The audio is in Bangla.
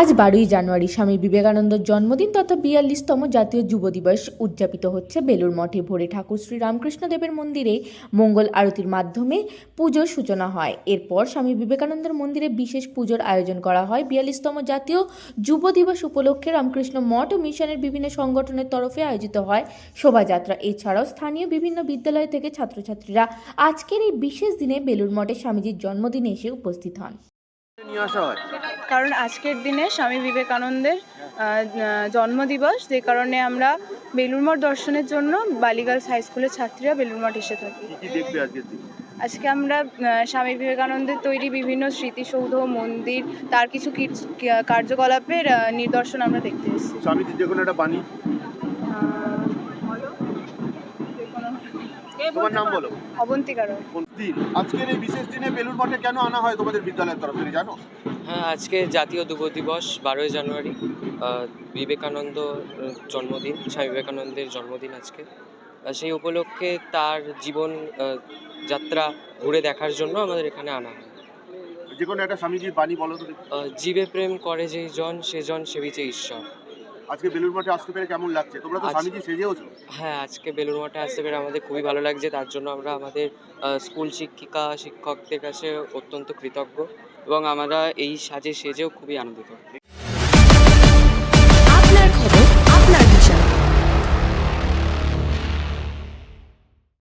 আজ বারোই জানুয়ারি স্বামী বিবেকানন্দের জন্মদিন তথা বিয়াল্লিশতম জাতীয় যুব দিবস উদযাপিত হচ্ছে বেলুর মঠে। ভোরে ঠাকুর শ্রী রামকৃষ্ণদেবের মন্দিরে মঙ্গল আরতির মাধ্যমে পুজোর সূচনা হয়। এরপর স্বামী বিবেকানন্দের মন্দিরে বিশেষ পুজোর আয়োজন করা হয়। বিয়াল্লিশতম জাতীয় যুব দিবস উপলক্ষে রামকৃষ্ণ মঠ ও মিশনের বিভিন্ন সংগঠনের তরফে আয়োজিত হয় শোভাযাত্রা। এছাড়াও স্থানীয় বিভিন্ন বিদ্যালয় থেকে ছাত্রছাত্রীরা আজকের এই বিশেষ দিনে বেলুর মঠে স্বামীজির জন্মদিনে এসে উপস্থিত হন। কারণ আজকের দিনে স্বামী বিবেকানন্দের জন্মদিবস যে কারণে আমরা বেলুড়মঠ দর্শনের জন্য বালিগার্লস হাই স্কুলের ছাত্রীরা বেলুড়মঠ এসে থাকি। আজকে আমরা স্বামী বিবেকানন্দের তৈরি বিভিন্ন স্মৃতিসৌধ মন্দির তার কিছু কার্যকলাপের নিদর্শন আমরা দেখতে এসেছি। স্বামীজির যে কোনো একটা বাণী? তোমার নাম বলো। অবন্তিকার কোন দিন? আজকের এই বিশেষ দিনে বেলুর মঠে কেন আনা হয় তোমাদের বিদ্যালয়ের তরফ থেকে জানো? হ্যাঁ আজকে জাতীয় যুব দিবস বারোই জানুয়ারি। বিবেকানন্দ জন্মদিন স্বামী বিবেকানন্দের জন্মদিন আজকে। সেই উপলক্ষে তার জীবন আহ, যাত্রা ঘুরে দেখার জন্য আমাদের এখানে আনা হয়। যে কোনো একটা স্বামীজির বাণী বলো জীবে প্রেম করে যেই জন সে জন সেবিছে ঈশ্বর। আজকে বেলুর মঠে আসতে পেরে কেমন লাগছে? তোমরা তো স্বামীজি সেজেওছো। হ্যাঁ আজকে বেলুর মঠে আসতে পেরে আমাদের খুবই ভালো লাগছে। তার জন্য আমরা আমাদের স্কুল শিক্ষিকা শিক্ষকদের কাছে অত্যন্ত কৃতজ্ঞ এবং আমরা এই সাজে সেজেও খুবই আনন্দিত।